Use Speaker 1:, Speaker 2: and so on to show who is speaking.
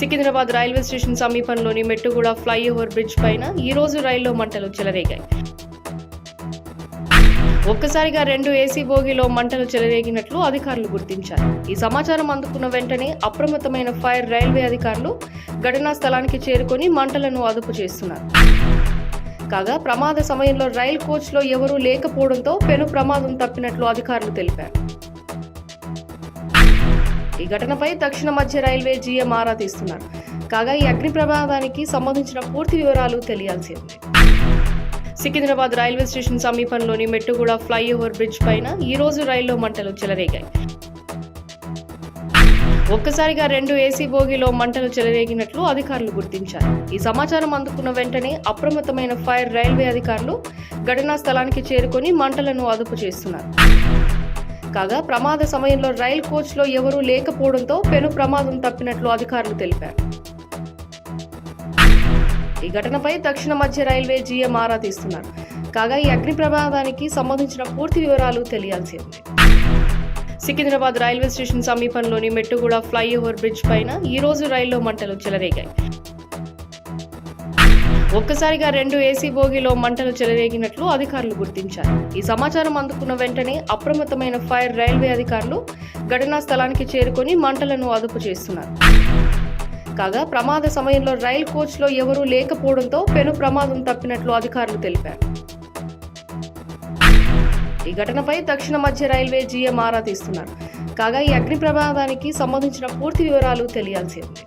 Speaker 1: Secunderabad railway station సమీపంలోని Mettuguda flyover bridge పైన ఈ రోజు రైల్లో మంటలు చెలరేగాయి. ఒక్కసారిగా రెండు ఏసీ బోగిలో మంటలు చెలరేగినట్లు అధికారులు గుర్తించారు. ఈ సమాచారం అందుకున్న వెంటనే అప్రమత్తమైన ఫైర్ రైల్వే అధికారులు ఘటనా స్థలానికి చేరుకొని మంటలను అదుపు చేస్తున్నారు. కాగా ప్రమాద సమయంలో రైల్ కోచ్లో ఎవరూ లేకపోవడంతో పెను ప్రమాదం తప్పినట్లు అధికారులు తెలిపారు. ఈ ఘటనపై దక్షిణ మధ్య రైల్వే జీఎం ఆరా తీస్తున్నారు. కాగా ఈ అగ్ని ప్రమాదానికి సంబంధించిన పూర్తి వివరాలు తెలియాల్సి ఉంది. సికింద్రాబాద్ రైల్వే స్టేషన్ సమీపంలోని మెట్టుగూడ ఫ్లైఓవర్ బ్రిడ్జ్ పైన ఈ రోజు రైల్లో మంటలు చెలరేగాయి. ఒక్కసారిగా రెండు ఏసీ బోగిలో మంటలు చెలరేగినట్లు అధికారులు గుర్తించారు. ఈ సమాచారం అందుకున్న వెంటనే అప్రమత్తమైన ఫైర్ రైల్వే అధికారులు ఘటనా స్థలానికి చేరుకొని మంటలను అదుపు చేస్తున్నారు. కాగా ప్రమాద సమయంలో రైల్ కోచ్లో ఎవరూ లేకపోవడంతో పెను ప్రమాదం తప్పినట్లు అధికారులు తెలిపారు. ఈ ఘటనపై దక్షిణ మధ్య రైల్వే జీఎం ఆరా తీస్తున్నారు. కాగా ఈ అగ్ని ప్రమాదానికి సంబంధించిన పూర్తి వివరాలు తెలియాల్సి ఉంది. సికింద్రాబాద్ రైల్వే స్టేషన్ సమీపంలోని మెట్టుగూడ ఫ్లైఓవర్ బ్రిడ్జ్ పైన ఈ రోజు రైల్లో మంటలు చెలరేగాయి. ఒక్కసారిగా రెండు ఏసీ బోగిలో మంటలు చెలరేగినట్లు అధికారులు గుర్తించారు. ఈ సమాచారం అందుకున్న వెంటనే అప్రమత్తమైన ఫైర్ రైల్వే అధికారులు ఘటనా స్థలానికి చేరుకొని మంటలను అదుపు చేస్తున్నారు. కాగా ప్రమాద సమయంలో రైల్ కోచ్లో ఎవరూ లేకపోవడంతో పెను ప్రమాదం తప్పినట్లు అధికారులు తెలిపారు. ఈ ఘటనపై దక్షిణ మధ్య రైల్వే జీఎం ఆరా తీస్తున్నారు. కాగా ఈ అగ్ని ప్రమాదానికి సంబంధించిన పూర్తి వివరాలు తెలియాల్సి ఉంది.